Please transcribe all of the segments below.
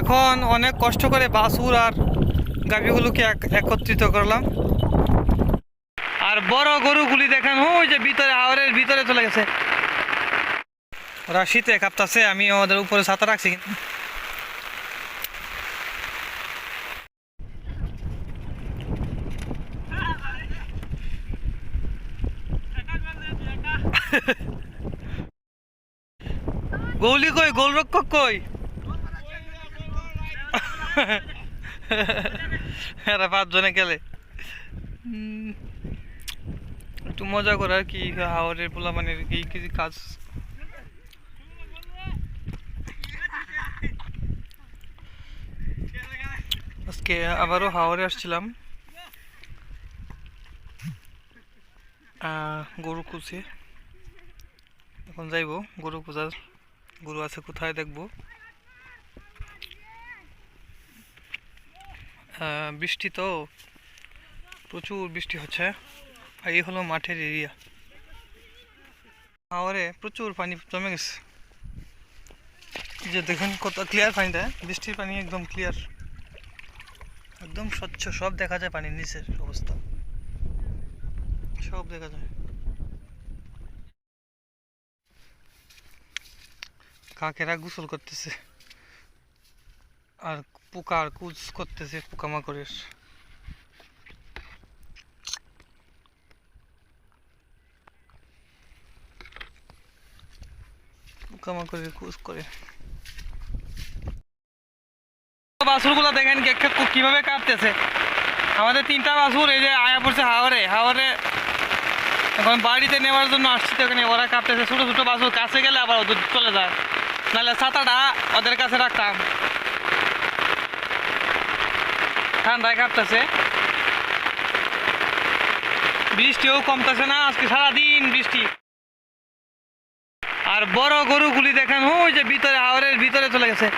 এখন অনেক কষ্ট করে বাসুর আর গাভীগুলোকে একত্রিত করলাম। আর বড় গরুগুলি দেখেন, ওই যে ভিতরে হাওরের ভিতরে চলে গেছে। ওরা শীতে কাঁপতাছে আমি ওদের উপরে ছাতা রাখছি। কিন্তু গৌলি কই? গোলরক্ষক কই? এরা পাঁচজনে গেলে উম, একটু মজা করে আর কি হাওড়ের পোলা মানে এই কিছু কাজ। আজকে আবারও হাওড়ে আসছিলাম। গরু কুচে এখন যাইব গরু পূজার গরু আছে কোথায় দেখব? বৃষ্টি তো। প্রচুর বৃষ্টি হচ্ছে। আর এই হলো মাঠের এরিয়া হাওয়ারে প্রচুর পানি জমে গেছে। যে দেখুন কত ক্লিয়ার পানিটা বৃষ্টির পানি একদম ক্লিয়ার একদম স্বচ্ছ, সব দেখা যায় পানির নিচের অবস্থা। সব দেখা যায়। কাকেরা গোসল করতেছে। আর পোকা আর কুচ করতেছে, পোকামাকড়ের। পোকামাকড়ের কুচ করে। কীভাবে কাঁপতেছে। আমাদের তিনটা বাছুর, এই যে আয়া পড়ছে এখন বাড়িতে নেওয়ার জন্য ওরা কাঁপতেছে। ছোটো ছোটো বাছুর কাছে গেলে আবার ওদের চলে যায়। নাহলে ছাতাটা ওদের কাছে রাখতাম। ঠান্ডায় কাঁপতেছে। বৃষ্টিও কমতেছে না, আজকে সারাদিন বৃষ্টি। আর বড় গরুগুলি দেখেন, ওই যে ভিতরে হাওড়ের ভিতরে চলে গেছে।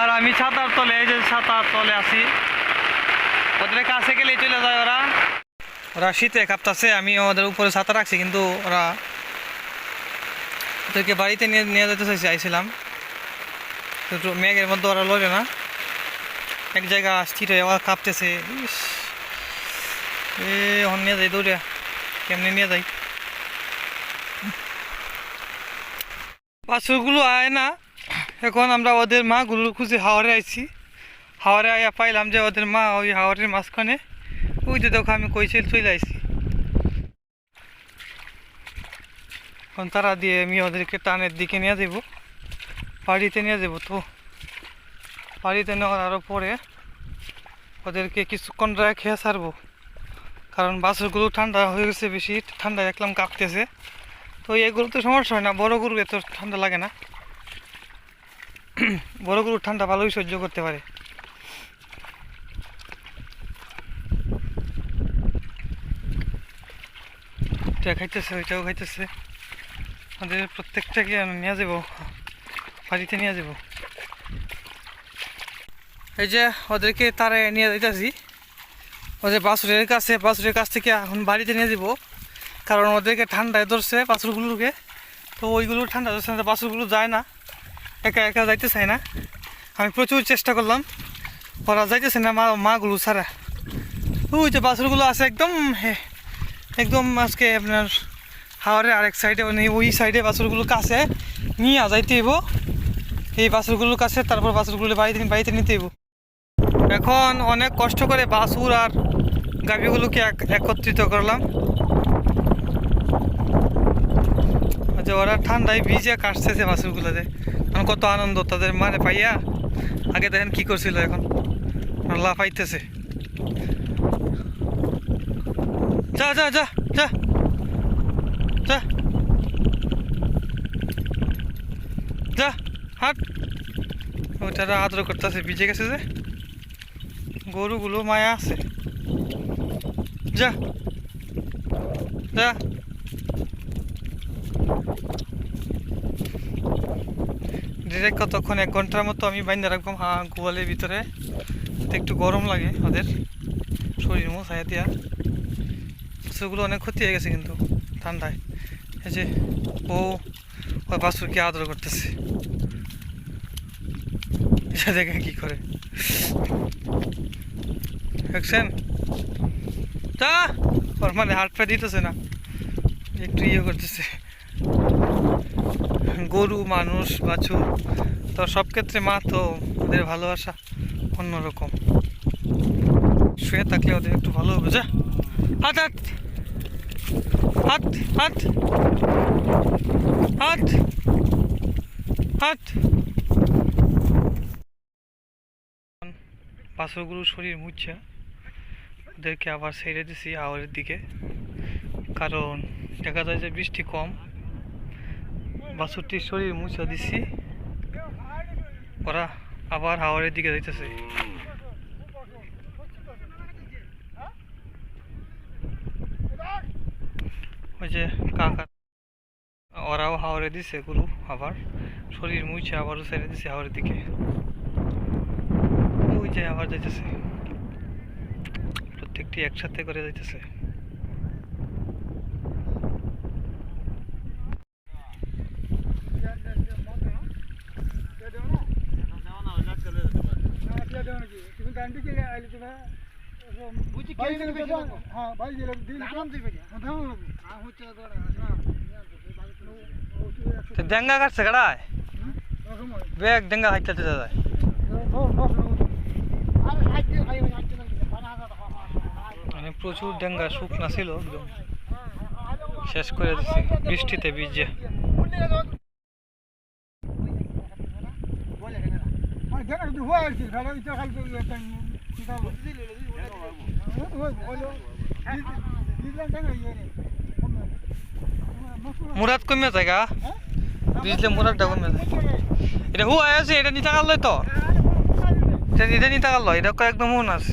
আর আমি ছাতার তলে, এই যে ছাতার তলে আছি। ওদের কাছে গেলে চলে যায় ওরা। ওরা শীতে কাঁপতাছে আমি ওদের উপরে ছাতা রাখছি, কিন্তু ওরা ওদেরকে বাড়িতে নিয়ে নিয়ে যেতে চাইছি, আইছিলাম। কিন্তু মেঘের মধ্যে ওরা লড়ে না। এক জায়গা স্থির হয়ে ওরা কাঁপতেছে। ইস। এ ওখানে নিয়ে যাই দৌড়ে। কেমনে নিয়ে যাই? বাছুরগুলো আয় না। এখন আমরা ওদের মাগুলো খুঁজে হাওড়ে আইছি। হাওড়ে আয়া পাইলাম যে ওদের মা ওই হাওড়ের মাঝখানে। ওই যে দেখো আমি কইছিল চলে আইছি। এখন তারা দিয়ে আমি ওদেরকে টানের দিকে নিয়ে যাব বাড়িতে নিয়ে যাব তো। বাড়িতে নেওয়ার আরও পরে ওদেরকে কিছুক্ষণ রেখে ছাড়বো। কারণ বাছুরগুলো ঠান্ডা হয়ে গেছে বেশি, ঠান্ডা দেখলাম কাঁপতেছে। তো এগুলো তো সমস্যা হয় না, বড় গরু এত ঠান্ডা লাগে না। বড় গরু ঠান্ডা ভালোই সহ্য করতে পারে। এটা খাইতেছে, ওইটাও খাইতেছে। আমাদের প্রত্যেকটাকে নিয়ে যাব, বাড়িতে নিয়ে যাব। এই যে ওদেরকে তারে নিয়ে যাইতেছি। ওদের বাছুরের কাছে, বাছুরের কাছ থেকে এখন বাড়িতে নিয়ে যাব কারণ ওদেরকে ঠান্ডায় ধরছে বাছুরগুলোকে। তো ওইগুলো ঠান্ডা ধরছে না, বাছুরগুলো যায় না। একা একা যাইতে চায় না। আমি প্রচুর চেষ্টা করলাম। ওরা যাইতেছে না মা, মাগুলো ছাড়া। ওই যে বাছুরগুলো আছে একদম, হে, একদম আজকে আপনার হাওয়ারের আরেক সাইডে মানে ওই সাইডে বাছুরগুলো কাছে নিয়ে যাইতে এই বাছুরগুলোর কাছে, তারপর বাছুরগুলো বাড়িতে বাড়িতে নিতে এখন অনেক কষ্ট করে বাছুর আর গাভীগুলোকে এক- একত্রিত করলাম। যে ওরা ঠান্ডায় ভিজে কাটতেছে বাছুরগুলোতে এখন কত আনন্দ, তাদের মানে পাইয়া? আগে দেখেন কি করছিল এখন। লাফাইতেছে। যা যা যা যা। যা। যা, হাট। ওইটারা আদর করতেছে, ভিজে গেছে যে। গরুগুলো মায়া আছে। যা। যা। ডিরেক্ট কতক্ষণ এক ঘণ্টার মতো আমি বাইন্দা রাখব, হা, গোয়ালের ভিতরে। একটু গরম লাগে ওদের। শরীর মো ছায়া সেগুলো অনেক ক্ষতি হয়ে গেছে কিন্তু ঠান্ডায়। এই যে ও ওই বাছুরকে আদর করতেছে। দেখেন কি করে। দেখছেন তা ওর মানে হাট পা দিতেছে না একটু ইয়ে করতেছে। গরু, মানুষ, বাছুর, তো সব ক্ষেত্রে মা তো ওদের ভালোবাসা অন্যরকম। শুয়ে থাকলে ওদের একটু ভালো হবে, যা। হাত হাত। হাত হাত। হাত। হাত। বাছরগুলো শরীর মুচ্ছে ওদেরকে আবার ছেড়ে দিছি হাওয়ারের দিকে। কারণ দেখা যায় যে বৃষ্টি কম, বাছুরটির শরীর মুছে দিছি। ওরা আবার হাওয়ারের দিকে যাইতেছে। ওই যে কাকা, ওরাও হাওড়ে দিছে গুরু আবার। শরীর মুছে আবারও ছেড়ে দিছে হাওড়ের দিকে। ওই যে আবার যাইতেছে। প্রত্যেকটি একসাথে করে যাইতেছে। ডেঙ্গা কাটছে কাটায় ব্যাগ ডেঙ্গা হাইতে যায় প্রচুর ডেঙ্গা, শুকনা ছিল একদম। শেষ করে দিচ্ছে বৃষ্টিতে ভিজে। মুরাদ কমে যায় গা। বুঝলে মুরাদটা কমে যায়। এটা হু আছে, এটা নিতে পারল তো? এটা নিতে পারল এটা একদম মন আছে।